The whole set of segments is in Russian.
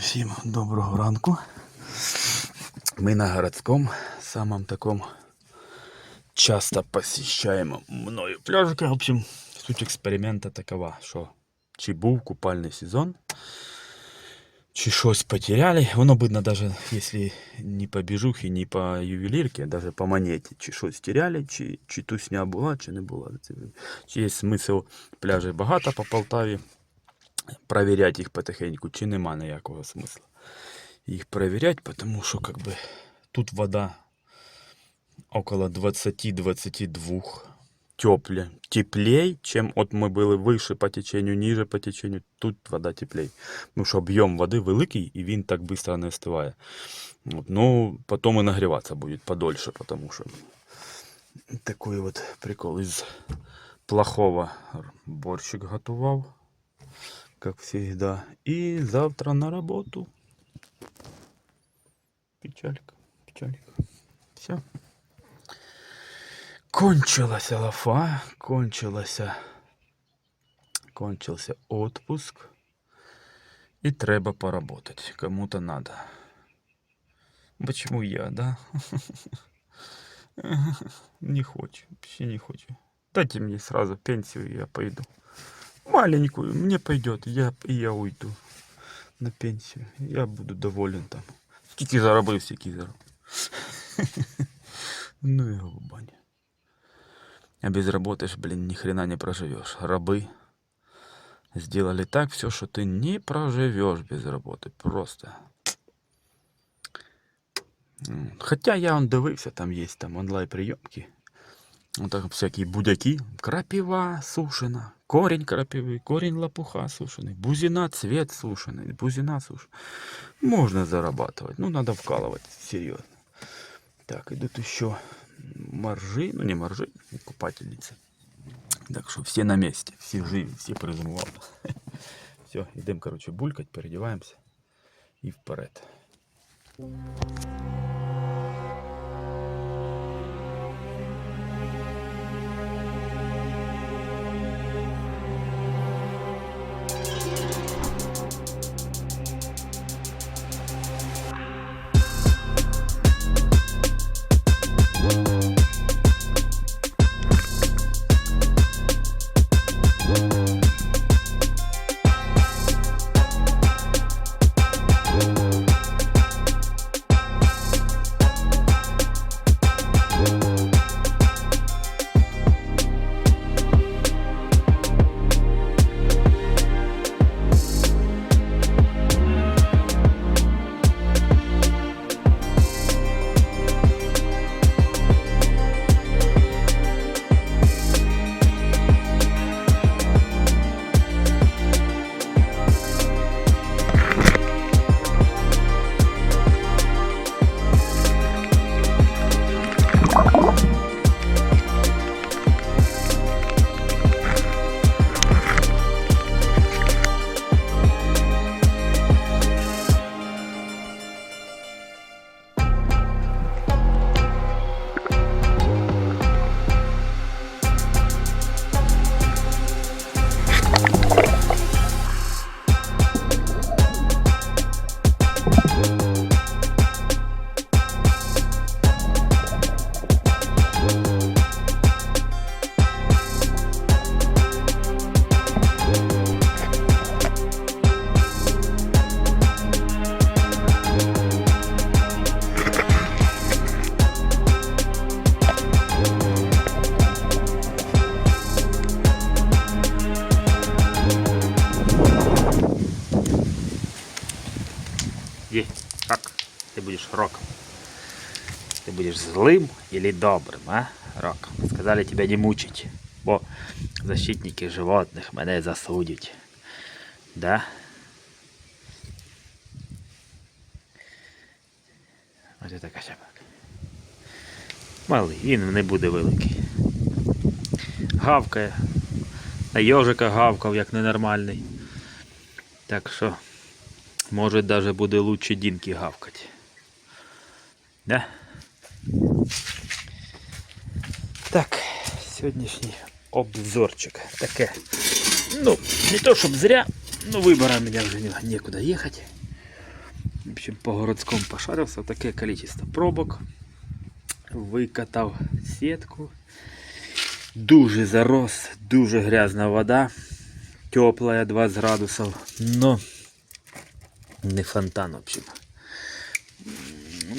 Всім доброго ранку. Ми на городском, самом таком часто посещаемом мною пляжике. В общем, суть експеримента такова, що чи був купальний сезон, чи щось потеряли. Воно видно даже, если не по біжухі, не по ювелірці, а даже по монеті, чи щось теряли, чи, чи тусня була, чи не була. Це- Чи є смисл пляжей багато по Полтаві, проверять їх потихеньку, чи нема ніякого смисла їх проверять, потому що как бы, тут вода около 20-22 тепле, теплей, чем от мы были выше по течению, ниже по течению, тут вода теплей. Потому що об'єм води великий, і він так быстро не остиває. От, ну, потом и нагреваться будет подольше, потому что такой вот прикол из плохого борщик готовал, как всегда. И завтра на работу. Печалька, печалька. Все. Кончилась лафа, кончилася, кончился отпуск. И треба поработать. Кому-то надо. Почему я, да? Не хочу, вообще не хочу. Дайте мне сразу пенсию, я пойду. Маленькую, мне пойдет, я, и я уйду на пенсию. Я буду доволен там. Скільки заробив, стільки заробив. Ну в баню. А без работы ж, блин, ни хрена не проживешь. Рабы сделали так все, что ты не проживешь без работы. Просто. Хотя я он дивився, там есть там онлайн Ну, так всякі будяки. Крапива сушена, корень крапивы, корень лопуха сушеный, бузина цвет сушеный, бузина сушеная. Можно зарабатывать. Ну, надо вкалывать серьезно. Так, идут еще моржи, ну не моржи, купательницы. Так что все на месте, все живы, все призумували. Все, идем, короче, булькать, переодеваемся и вперед. Є. злым или добрым, а? Роком. Сказали тебя не мучить, бо защитники животных мене засудять. Да? Ось і така собака. Малий, він не буде великий. Гавкає. На йожика гавкав, як ненормальний. Так що. Может даже буде лучше Динки гавкать. Да? Так, сьогоднішній обзорчик. Таке. Ну, не то щоб зря, но выбора у меня вже не- некуда ехать. В общем, по городскому пошарився, таке количество пробок. Викатав сітку. Дуже зарос, дуже грязна вода. Теплая 20 градусов. Но не фонтан, в общем.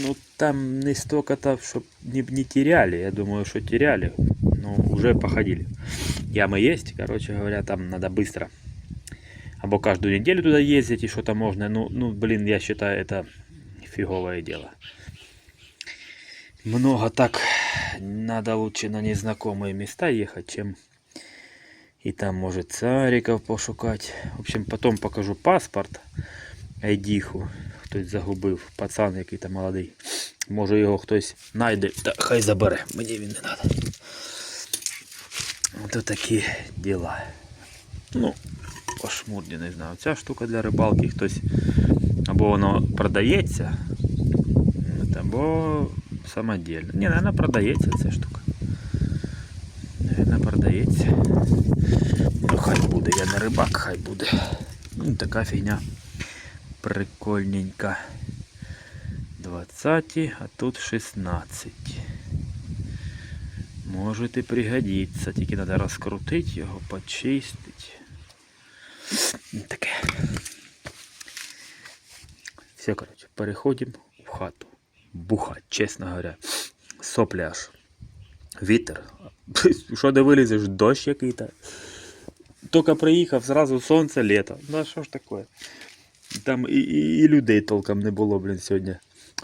Ну, там не столько-то, чтобы не, не теряли. Я думаю, что теряли. Но уже походили. Ямы есть, короче говоря, там надо быстро. Або каждую неделю туда ездить и что-то можно. Ну, ну, блин, я считаю, это фиговое дело. Много так надо лучше на незнакомые места ехать, чем и там может цариков пошукать. В общем, потом покажу паспорт Айдіху. Хтось загубив, пацан який там молодий. Може його хтось знайде, та хай забере. Мені він не треба. Ото такі діла. Ну, пошмурні, не знаю. Ця штука для рибалки хтось. Або воно продається, або самодільно. Ні, наверное, продається ця штука. Наверное, продається. Ну, хай буде, я не рибак, хай буде. Ну, така фігня прикольненька. 20, а тут 16. Может и пригодится, тільки треба розкрутити його, почистити. Ну, Таке. Все, короче, переходимо в хату. Бухать, чесно говоря. Соплі аж. Вітер. Що де вилізеш, дощ який-то. Тільки приїхав, зразу сонце, літо. Ну а що ж таке? Там і, і, і людей толком не було, блін, сьогодні.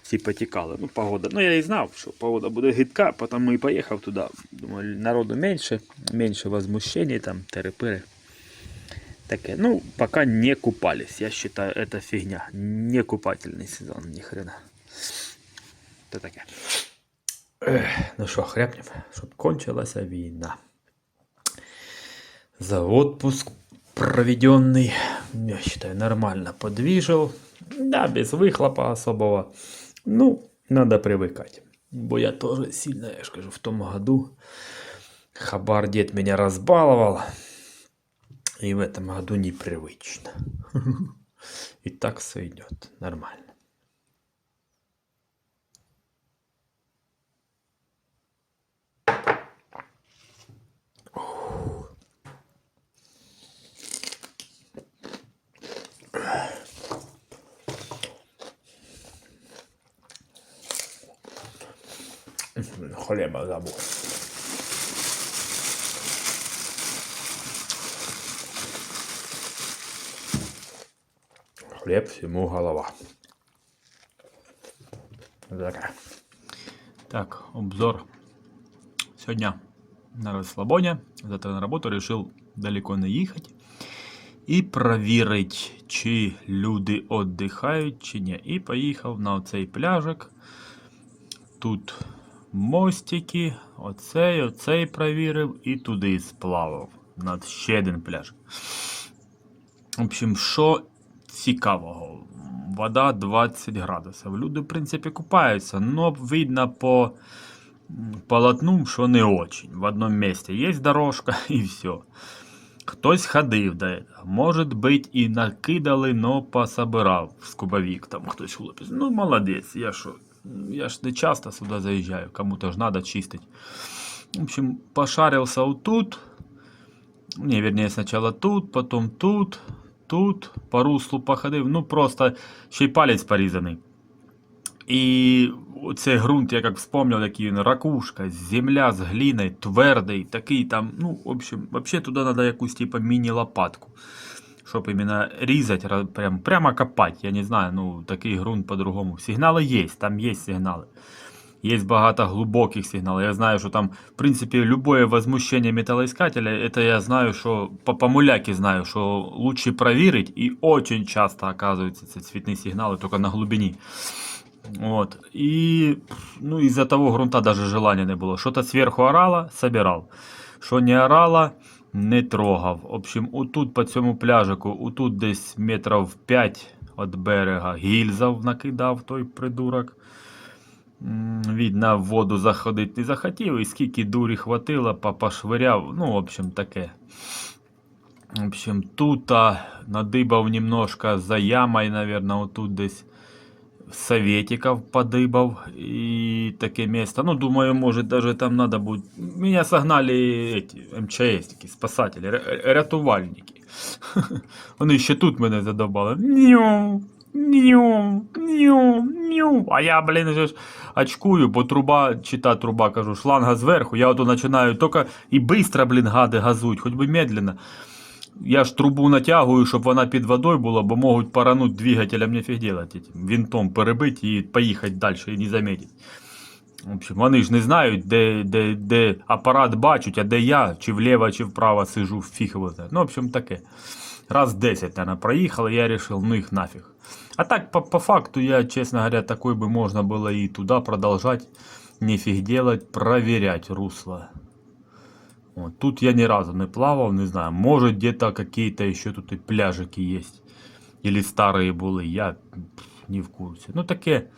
Всі потікали. Ну, погода. Ну, я і знав, що погода буде гидка, тому і поїхав туди. Думаю, народу менше, менше возмущений, там, терепири. Таке. Ну, пока не купались. Я считаю, это фигня. Не купательный сезон, ни хрена. То таке. Ех, ну що, хряпнем, щоб кончилася війна. За отпуск проведенный, я считаю, нормально подвижил. Да, без выхлопа особого. Ну, надо привыкать. Бо я тоже сильно, я же скажу, в том году Хабар дед меня разбаловал. И в этом году непривычно. И так все идет нормально. Хлеба забыл. Хлеб всему голова. Таке. Так, обзор. Сегодня на расслабоне, завтра на работу решил далеко не їхати. І провірить, чи люди віддихають, чи ні. І поїхав на оцей пляжик. Тут мостики, оцей, оцей провірив і туди сплавав. На ще один пляж. В общем, що цікавого? Вода 20 градусів. Люди, в принципі, купаються, але видно по полотну, що не очень. В одному місці є дорожка і все. Хтось ходив до этого. Может быть, і накидали, но пособирав скубовик. Там хтось хлопець. Ну, молодець, я що. Я ж не часто сюди заїжджаю, кому-то ж надо чистить. В общем, пошарился вот тут. Не, вернее, тут, потом тут, тут, по руслу походив. Ну, просто ще й палець порізаний. І цей ґрунт, я як вспомнив, який він ракушка, земля з гліною, твердий, такий там, ну, в общем, вообще туди треба якусь типа міні-лопатку. Щоб іменно різати, ра- прям, прямо копати. Я не знаю, ну такий ґрунт по-другому. Сигнали є, там є сигнали. Є багато глибоких сигналів. Я знаю, що там, в принципі, любое возмущение металоискателя, это я знаю, що по помуляки знаю, що лучше проверить, і очень часто оказуються ці цвітні сигнали тільки на глибині. Вот. И, ну, из-за того грунта даже желания не было. Что-то сверху орало, собирал. Що не орало, не трогав. В общем, отут по цьому пляжику, отут десь метрів 5 від берега гільзав накидав той придурок. М, Видно, в воду заходити не захотів, і скільки дурі хватило, па- пошвиряв. Ну, в общем, таке. В общем, тут надибав немножко за ямой, наверное, отут десь советиков подыбав и такие места. Ну, думаю, может, даже там надо будет... Меня согнали эти МЧСники, спасатели, ря- рятувальники. Вони ще тут мене задобали. Ню, ню, ню, ню. А я, блін, вже ж очкую, бо труба, чи та труба, кажу, шланга зверху. Я ото починаю тільки і быстро, блін, гади газують, хоч би медленно. Я ж трубу натягую, щоб вона під водою була, бо можуть порануть двигателя, мне фиг делать этим винтом перебити і поїхати далі і не заметить. В общем, вони ж не знають, де, де, де апарат бачать, а де я, чи вліво, чи вправо сижу, фіг його знає. Ну, в общем, таке. Раз 10, наверное, проїхали, я решил, ну их нафиг. А так, по, по факту, я, честно говоря, такой бы можно было и туда продолжать, нефиг делать, проверять русло. Вот. Тут я ни разу не плавал, не знаю, может где-то какие-то еще тут и пляжики есть. Или старые були, я пф, не в курсе. Ну таке,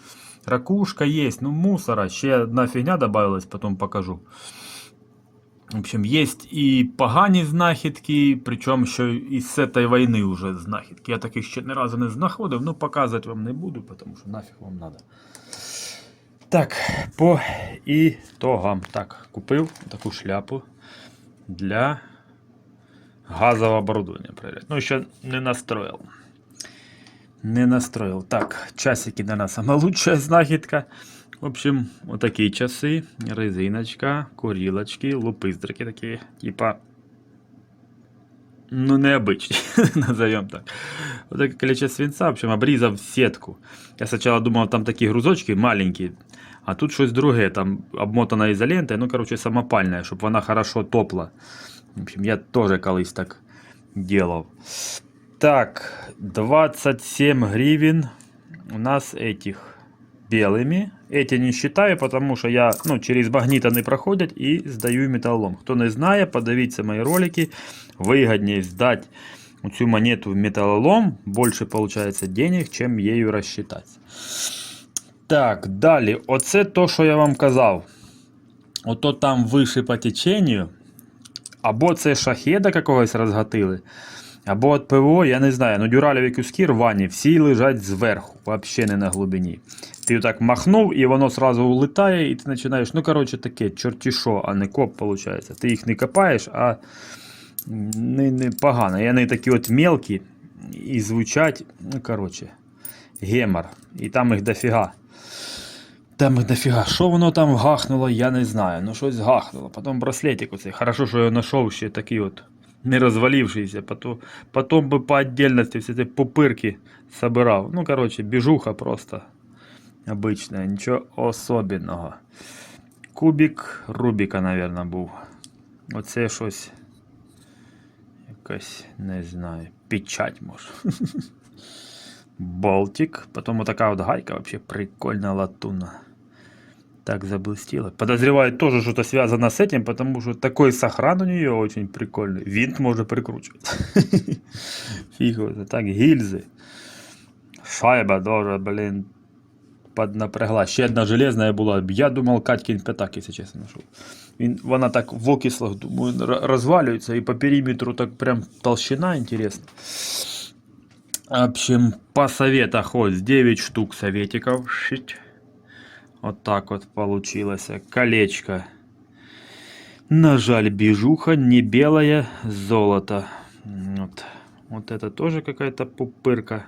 ракушка есть, ну мусора, ще одна фигня добавилась, потом покажу. В общем, есть і погані знахідки, причому що і з цієї війни вже знахідки. Я таких ще ні разу не знаходив, ну показувати вам не буду, тому що нафіг вам надо. Так, по ітогам. Так, купив таку шляпу для газового оборудования проверять. Ну, еще не настроил. Не настроил. Так, часики, наверное, самая лучшая знахідка. В общем, вот такие часы, резиночка, курилочки, лупыздрики такие, типа, ну, необычные, назовем так. Вот такое количество свинца, в общем, обрезав сетку. Я сначала думал, там такие грузочки маленькие, а тут щось друге, там обмотана ізолентою, ну, короче, самопальне, щоб вона хорошо топла. В общем, я теж колись так делал. Так, 27 гривен у нас этих белыми. Эти не считаю, потому что я ну, через магнита не проходять и сдаю металлолом. Хто не знає, подивіться мої ролики. Выгоднее сдать цю монету в металлолом, больше получается денег, чем ею рассчитаться. Так, далі. Оце то, що я вам казав. Ото там вище по теченню. Або це шахеда якогось розгатили, або от ПВО, я не знаю. Ну, дюралеві куски рвані, всі лежать зверху, взагалі не на глибині. Ти так махнув, і воно сразу улетає, і ти починаєш, ну, коротше, таке, чорті що, а не коп, виходить. Ти їх не копаєш, а не, не погано. І вони такі от мелкі і звучать, ну, коротше, гемор. І там їх дофіга. Там дофіга. Що воно там гахнуло, я не знаю. Ну щось гахнуло. Потім браслетик оцей. Хорошо, що я знайшов ще такий от не розвалившийся. Потім, потім би по отдельності всі ці пупирки собирав. Ну, коротше, біжуха просто. Обична, нічого особенного. Кубик Рубіка, наверное, був. Оце щось. Якась, не знаю, печать може. Болтик. Потом вот такая вот гайка вообще прикольная латунна. Так заблестела. Подозреваю тоже что-то связано с этим, потому что такой сохран у нее очень прикольный. Винт можно прикручивать. Фиг его, это так, гильзы. Шайба тоже, блин, поднапрягла. Ще одна железная була. Я думал, Катькин пятак, если честно, нашел. Він, вона так в окислах, думаю, р- розвалюється і по периметру так прям толщина интересно. В общем, по советах ось 9 штук советиков. Шить. Вот так вот получилось. Колечко. На жаль, бижуха не белая, золото. Вот. Вот это тоже какая-то пупырка.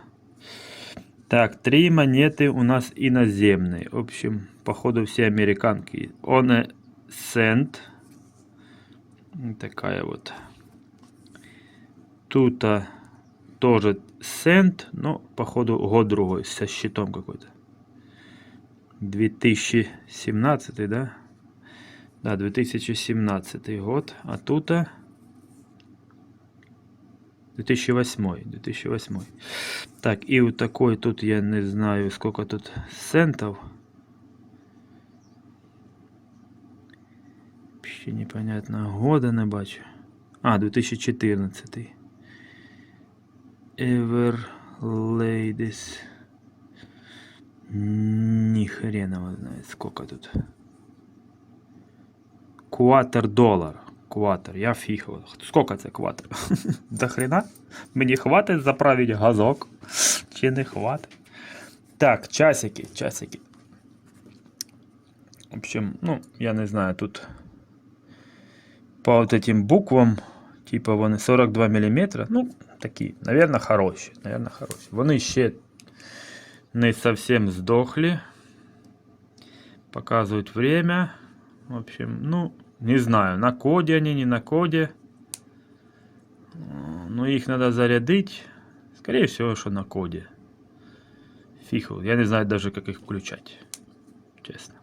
Так, три монеты у нас иноземные. В общем, походу все американки. Он Сент. Такая вот. Тут тоже Сент, но походу год другой, со щитом какой-то. 2017, да? Да, 2017 год. А тут 2008. 2008. Так, и вот такой тут я не знаю, сколько тут центов. Ще непонятно. Года не бачу. А, 2014. Ever Ladies. Ни хрена его знает, сколько тут. Кватер доллар. Кватер. Я фіг. Сколько це кватер? До хрена? Мені хватить заправити газок? Чи не хватить? Так, часики, часики. В общем, ну, я не знаю, тут по вот этим буквам, типа вони 42 мм, ну, такі, наверное, хороші, наверное, хороші. Вони ще не совсем здохли. Показывают время. В общем, ну, не знаю, на коде они, не на коде. М, Ну, их надо зарядить. Скорее всего, что на коде. Фиг его, Я не знаю даже, как их включать. Честно.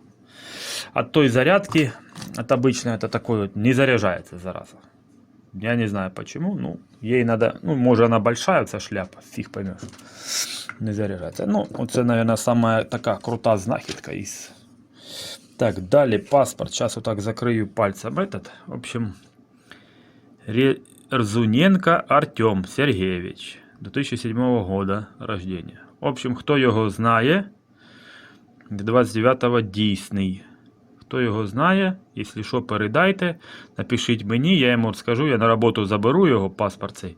От той зарядки, от обычной, это такой вот, не заряжается, зараза. Я не знаю почему. Ну, ей надо. Ну, может, она большая, эта шляпа, фиг поймешь. Не заряжается. Ну, это, наверное, самая такая крутая знахідка из. Так, далее паспорт. Сейчас вот так закрою пальцем этот. В общем, Резуненко Артем Сергеевич. 2007 года рождения. В общем, хто його знає, 29-го дійсний. Хто його знає, якщо що, передайте, напишіть мені, я йому скажу, я на роботу заберу його паспорт цей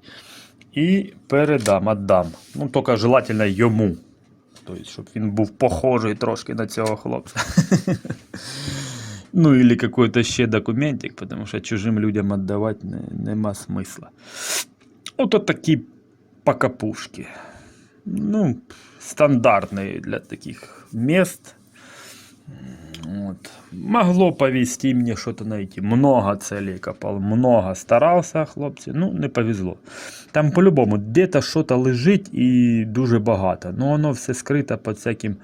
і передам, віддам. Ну, тільки желательно йому. Тобто, щоб він був похожий трошки на цього хлопця. Ну, или какой-то ще документик, потому що чужим людям віддавати не, нема смисла. Ото такі покапушки. Ну, стандартные для таких мест. Вот. Могло повести мне что-то найти. Много целей копал, много старался, хлопці. Ну, не повезло. Там по-любому где-то что-то лежить і дуже багато. Ну, воно все скрито під всяким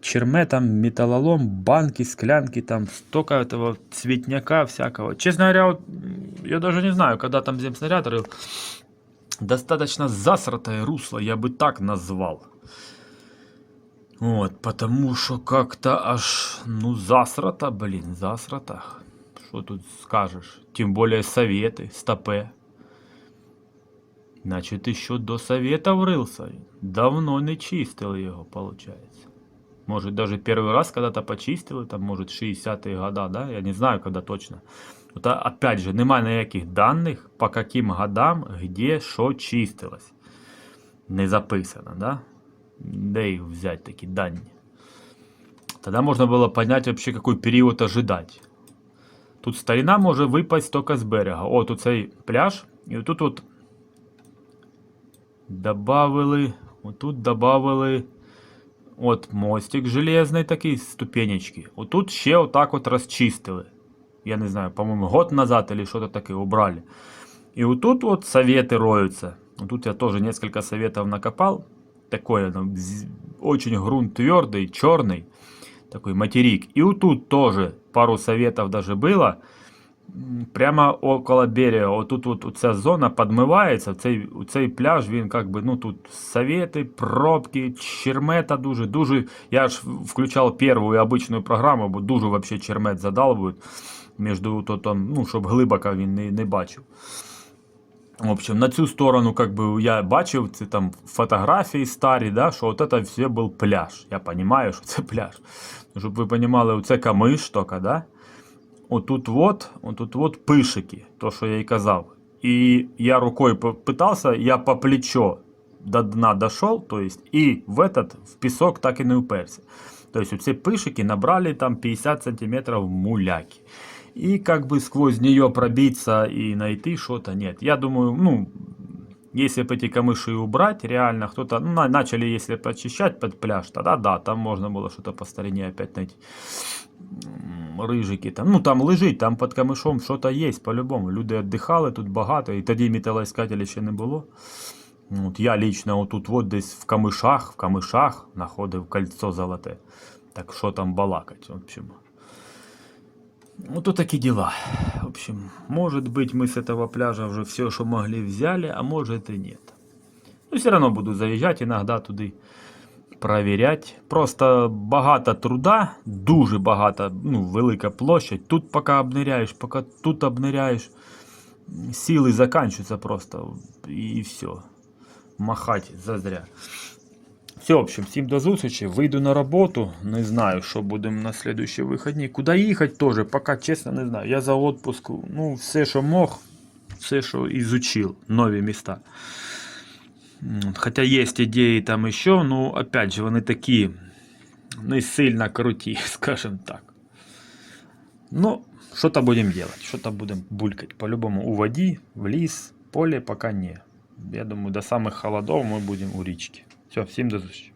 черметом, металлолом, банки, склянки, там столько этого цветняка всякого. Честно говоря, вот, м, я даже не знаю, когда там земснаряд рыл, достаточно засратое русло, я бы так назвал. Вот, потому что как-то аж, ну, засрата, блин, засрата. Что тут скажешь? Тем более советы, стопе. Значит, еще до совета врылся. Давно не чистили его, получается. Может, даже первый раз когда-то почистили, там, может, 60-е года, да? Я не знаю, когда точно. Вот, а- опять же, немає ніяких даних, по каким годам, где, що чистилось. Не записано, да? Де їх взять такі дані? Тогда можно было понять вообще, какой период ожидать. Тут старина може випасть тільки з берега. О, тут цей пляж. І тут от добавили. Отут добавили. От мостик железний такий, ступенечки. Отут ще отак от розчистили. Я не знаю, по-моему, год назад или что-то такое убрали. И вот тут вот советы роются. Вот тут я тоже несколько советов накопал. Такое, ну, з- очень грунт твердый, черный. Такой материк. И вот тут тоже пару советов даже было. М, Прямо около берега, вот тут вот ця зона подмивається, цей, цей пляж, він как би, ну тут совети, пробки, чермета дуже, дуже. Я ж включав першу обичну програму, бо дуже вообще чермет задалбують між то там, ну, щоб глибоко він не, не бачив. В общем, на цю сторону, как бы, я бачив це там фотографії старі, да, що от це все був пляж. Я розумію, що це пляж. Щоб ви розуміли, це камиш тільки, да? Отут вот, отут вот пишики, то, що я і казав. І я рукою питався, я по плечо до дна дошел, то есть, и в этот, в песок так и не уперся. То есть, ці пишики набрали там 50 сантиметров муляки. И как бы сквозь нее пробиться и найти что-то нет. Я думаю, ну, если бы эти камыши убрать, реально кто-то, ну, на- начали, если почищать под пляж, тогда да, там можно было что-то по старине опять найти. М, Рыжики там, ну там лежить, там под камышом что-то есть по-любому. Люди віддихали тут багато, і тоді металоіскателя ще не було. От я лично отут вот десь в камишах, в камишах знаходив кольцо золоте. Так що там балакать, в общем. Вот тут такие дела. В общем, может быть, мы с этого пляжа уже все, что могли, взяли, а может и нет. Но все равно буду заезжать иногда туди проверять. Просто багато труда, дуже багато, ну, велика площадь. Тут поки обниряєш, поки тут обниряєш, сили заканчиваются просто. І все. Махать зазря. Все, в общем, всім до зустрічі. Вийду на роботу. Не знаю, що будемо на слідуючі вихідні. Куди їхати теж, поки чесно не знаю. Я за отпуску. Ну, все, що мог, все, що ізучив, нові міста. М, Хотя есть идеи там еще, но опять же, вони такі не сильно круті, скажем так. Ну, что-то будем делать, что-то будем булькать. По-любому у воді, в ліс, поле пока не. Я думаю, до самых холодов мы будем у річки. Все, всім до зустрічі.